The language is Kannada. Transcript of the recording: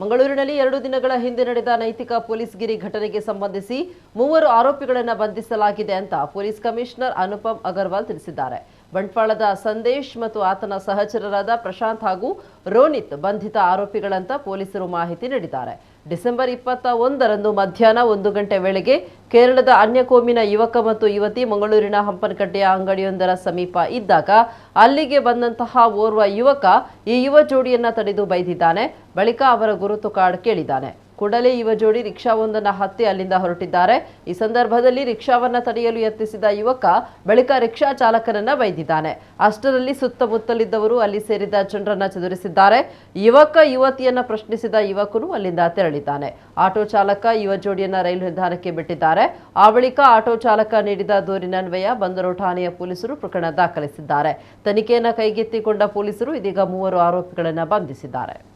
ಮಂಗಳೂರಿನಲ್ಲಿ ಎರಡು ದಿನಗಳ ಹಿಂದೆ ನಡೆದ ನೈತಿಕ ಪೊಲೀಸ್ಗಿರಿ ಘಟನೆಗೆ ಸಂಬಂಧಿಸಿ ಮೂವರು ಆರೋಪಿಗಳನ್ನು ಬಂಧಿಸಲಾಗಿದೆ ಅಂತ ಪೊಲೀಸ್ ಕಮಿಷನರ್ ಅನುಪಮ್ ಅಗರ್ವಾಲ್ ತಿಳಿಸಿದ್ದಾರೆ. ಬಂಟ್ವಾಳದ ಸಂದೇಶ್ ಮತ್ತು ಆತನ ಸಹಚರರಾದ ಪ್ರಶಾಂತ್ ಹಾಗೂ ರೋನಿತ್ ಬಂಧಿತ ಆರೋಪಿಗಳಂತ ಪೊಲೀಸರು ಮಾಹಿತಿ ನೀಡಿದ್ದಾರೆ. ಡಿಸೆಂಬರ್ ಇಪ್ಪತ್ತ ಒಂದರಂದು ಮಧ್ಯಾಹ್ನ ಒಂದು ಗಂಟೆ ವೇಳೆಗೆ ಕೇರಳದ ಅನ್ಯಕೋಮಿನ ಯುವಕ ಮತ್ತು ಯುವತಿ ಮಂಗಳೂರಿನ ಹಂಪನಕಟ್ಟೆಯ ಅಂಗಡಿಯೊಂದರ ಸಮೀಪ ಇದ್ದಾಗ ಅಲ್ಲಿಗೆ ಬಂದಂತಹ ಓರ್ವ ಯುವಕ ಈ ಯುವ ಜೋಡಿಯನ್ನ ತಡೆದು ಬೈದಿದ್ದಾನೆ. ಬಳಿಕ ಅವರ ಗುರುತು ಕಾರ್ಡ್ ಕೇಳಿದ್ದಾನೆ. ಕೂಡಲೇ ಯುವ ಜೋಡಿ ರಿಕ್ಷಾವೊಂದನ್ನು ಹತ್ತಿ ಅಲ್ಲಿಂದ ಹೊರಟಿದ್ದಾರೆ. ಈ ಸಂದರ್ಭದಲ್ಲಿ ರಿಕ್ಷಾವನ್ನ ತಡೆಯಲು ಯತ್ನಿಸಿದ ಯುವಕ ಬಳಿಕ ರಿಕ್ಷಾ ಚಾಲಕನನ್ನ ಬೈದಿದ್ದಾನೆ. ಅಷ್ಟರಲ್ಲಿ ಸುತ್ತಮುತ್ತಲಿದ್ದವರು ಅಲ್ಲಿ ಸೇರಿದ ಜನರನ್ನ ಚದುರಿಸಿದ್ದಾರೆ. ಯುವಕ ಯುವತಿಯನ್ನ ಪ್ರಶ್ನಿಸಿದ ಯುವಕನು ಅಲ್ಲಿಂದ ತೆರಳಿದ್ದಾನೆ. ಆಟೋ ಚಾಲಕ ಯುವ ಜೋಡಿಯನ್ನ ರೈಲು ನಿಲ್ದಾಣಕ್ಕೆ ಬಿಟ್ಟಿದ್ದಾರೆ. ಆ ಬಳಿಕ ಆಟೋ ಚಾಲಕ ನೀಡಿದ ದೂರಿನನ್ವಯ ಬಂದರು ಠಾಣೆಯ ಪೊಲೀಸರು ಪ್ರಕರಣ ದಾಖಲಿಸಿದ್ದಾರೆ. ತನಿಖೆಯನ್ನ ಕೈಗೆತ್ತಿಕೊಂಡ ಪೊಲೀಸರು ಇದೀಗ ಮೂವರು ಆರೋಪಿಗಳನ್ನ ಬಂಧಿಸಿದ್ದಾರೆ.